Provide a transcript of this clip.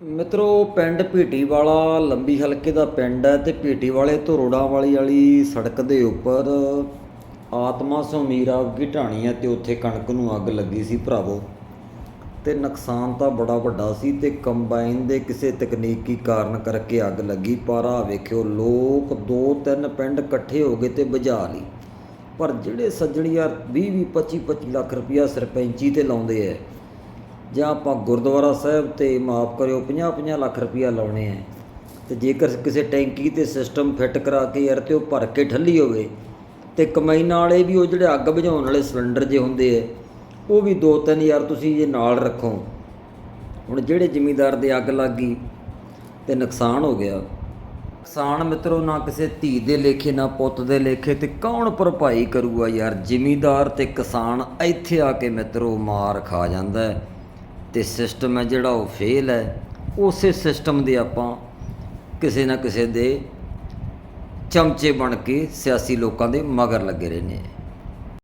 ਮਿੱਤਰੋ, ਪਿੰਡ ਭੀਟੀਵਾਲਾ ਲੰਬੀ ਹਲਕੇ ਦਾ ਪਿੰਡ ਹੈ ਤੇ ਭੀਟੀਵਾਲੇ ਤੋਂ ਰੋੜਾਂ ਵਾਲੀ ਵਾਲੀ ਸੜਕ ਦੇ ਉੱਪਰ ਆਤਮਾ ਸਮੀਰਾ ਕੀ ਢਾਣੀ ਹੈ ਤੇ ਉੱਥੇ ਕਣਕ ਨੂੰ ਅੱਗ ਲੱਗੀ ਸੀ ਭਰਾਵੋ। ਤੇ ਨੁਕਸਾਨ ਤਾਂ ਬੜਾ ਵੱਡਾ ਸੀ ਤੇ ਕੰਬਾਈਨ ਦੇ ਕਿਸੇ ਤਕਨੀਕੀ ਕਾਰਨ ਕਰਕੇ ਅੱਗ ਲੱਗੀ, ਪਰ ਆ ਵੇਖਿਓ ਲੋਕ ਦੋ ਤਿੰਨ ਪਿੰਡ ਇਕੱਠੇ ਹੋ ਗਏ ਤੇ ਬੁਝਾ ਲਈ। ਪਰ ਜਿਹੜੇ ਸੱਜਣ ਯਾਰ 20 20 25 25 ਲੱਖ ਰੁਪਇਆ ਸਰਪੰਚੀ ਤੇ ਲਾਉਂਦੇ ਐ ਜਾਂ ਆਪਾਂ ਗੁਰਦੁਆਰਾ ਸਾਹਿਬ ਤੇ ਮਾਫ ਕਰਿਓ 50 50 ਲੱਖ ਰੁਪਇਆ ਲਾਉਣੇ ਐ ਤੇ ਜੇਕਰ ਕਿਸੇ ਟੈਂਕੀ ਤੇ ਸਿਸਟਮ ਫਿੱਟ ਕਰਾ ਕੇ ਯਾਰ ਤੇ ਉਹ ਭਰ ਕੇ ਠੱਲੀ ਹੋਵੇ, ਤੇ ਕਮਾਈਨਾਂ ਵਾਲੇ ਵੀ ਉਹ ਜਿਹੜੇ ਅੱਗ ਬੁਝਾਉਣ ਵਾਲੇ ਸਿਲੰਡਰ ਜੇ ਹੁੰਦੇ ਐ ਉਹ ਵੀ ਦੋ ਤਿੰਨ ਯਾਰ ਤੁਸੀਂ ਜੇ ਨਾਲ ਰੱਖੋ। ਹੁਣ ਜਿਹੜੇ ਜ਼ਿਮੀਂਦਾਰ ਦੇ ਅੱਗ ਲੱਗ ਗਈ ਤੇ ਨੁਕਸਾਨ ਹੋ ਗਿਆ। ਨੁਕਸਾਨ ਮਿੱਤਰੋ, ਨਾ ਕਿਸੇ ਧੀ ਦੇ ਲੇਖੇ, ਨਾ ਪੁੱਤ ਦੇ ਲੇਖੇ ਤੇ ਕੌਣ ਭਰਪਾਈ ਕਰੂਗਾ ਯਾਰ? ਜ਼ਿਮੀਂਦਾਰ ਤੇ ਕਿਸਾਨ ਇੱਥੇ ਆ ਕੇ ਮਿੱਤਰੋ, ਮਾਰ ਖਾ ਜਾਂਦਾ ਹੈ। ਤੇ ਸਿਸਟਮ ਹੈ ਜਿਹੜਾ ਉਹ ਫੇਲ ਹੈ, ਉਸੇ ਸਿਸਟਮ ਦੇ ਆਪਾਂ ਕਿਸੇ ਨਾ ਕਿਸੇ ਦੇ ਚਮਚੇ ਬਣ ਕੇ ਸਿਆਸੀ ਲੋਕਾਂ ਦੇ ਮਗਰ ਲੱਗੇ ਰਹਿੰਦੇ ਹਾਂ।